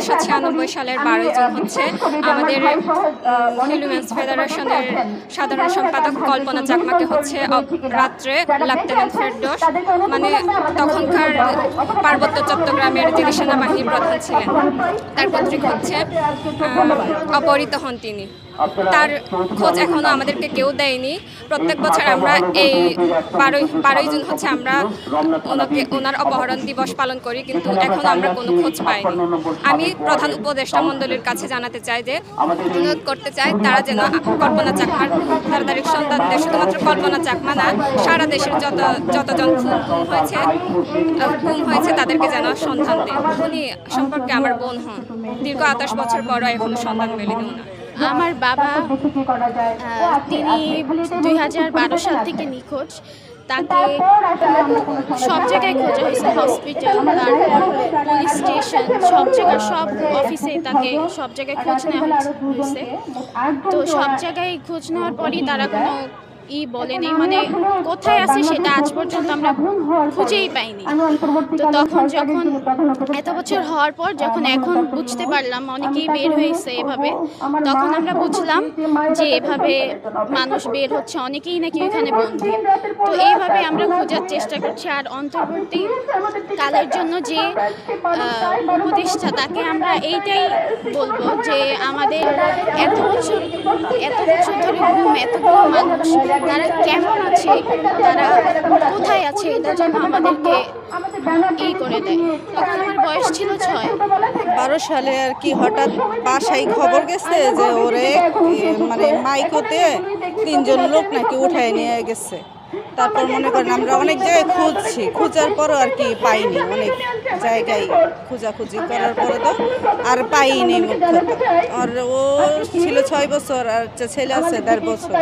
উনিশশো ছিয়ানব্বই সালের বারোই জুন হচ্ছে আমাদের উইমেন্স ফেডারেশনের সাধারণ সম্পাদক কল্পনা চাকমাকে হচ্ছে রাত্রে লেফটেন্যান্ট ফেরদোস মানে তখনকার পার্বত্য চট্টগ্রামের যিনি সেনাবাহিনীর প্রধান ছিলেন। তার কর্তৃক হচ্ছে অপহৃত হন তিনি। তার খোঁজ এখনও আমাদেরকে কেউ দেয়নি। প্রত্যেক বছর আমরা এই বারোই বারোই জুন হচ্ছে আমরা ওনাকে ওনার অপহরণ দিবস পালন করি, কিন্তু এখনও আমরা কোনো খোঁজ পাইনি। আমি প্রধান উপদেষ্টা মণ্ডলীর কাছে জানাতে চাই যে অনুরোধ করতে চাই, তারা যেন কল্পনা চাকমার তাড়াতাড়ি সন্তানদের শুধুমাত্র কল্পনা চাকমা না, সারা দেশের যত যতজন খুন হয়েছে খুন হয়েছে, তাদেরকে যেন সন্ধান দেয়। উনি সম্পর্কে আমার বোন হন। দীর্ঘ আঠাশ বছর পরও এখনও সন্ধান মেলেনি ওনার। আমার বাবা তিনি দুই হাজার বারো সাল থেকে নিখোঁজ। তাকে সব জায়গায় খোঁজা হয়েছে হসপিটাল তারপর পুলিশ স্টেশন সব জায়গায়, সব অফিসে তাকে সব জায়গায় খোঁজ নেওয়া হয়েছে। তো সব জায়গায় খোঁজ নেওয়ার পরই তারা কোনো ই বলেনি মানে কোথায় আছে সেটা আজ পর্যন্ত আমরা খুঁজেই পাইনি। তো তখন যখন এত বছর হওয়ার পর যখন এখন বুঝতে পারলাম অনেকেই বের হয়েছে এভাবে। তখন আমরা বুঝলাম যে এভাবে মানুষ বের হচ্ছে অনেকেই নাকি এখানে বন্দী তো এইভাবে আমরা খোঁজার চেষ্টা করছি আর অন্তর্বর্তী কালের জন্য যে উপদেষ্টা তাকে আমরা এইটাই বলব যে আমাদের এত বছর এত বছর ধরে ঘুম এতগুলো মানুষ তারা কেমন আছে তারা কোথায় আছে এটা যেন আমাদেরকে এই করে দেয়। তখন আমার বয়স ছিল ছয়। বারো সালে আর কি হঠাৎ বাসায় খবর গেছে যে ওরে মানে মাইকোতে তিনজন লোক নাকি উঠায় নিয়ে গেছে। তারপর মনে করেন আমরা অনেক জায়গায় খুঁজছি। খোঁজার পরও আর কি পাইনি। অনেক জায়গায় খোঁজাখুঁজি করার পরে তো আর পাইনি আর ও ছিল ছয় বছর আর ছেলে আছে, দেড় বছর।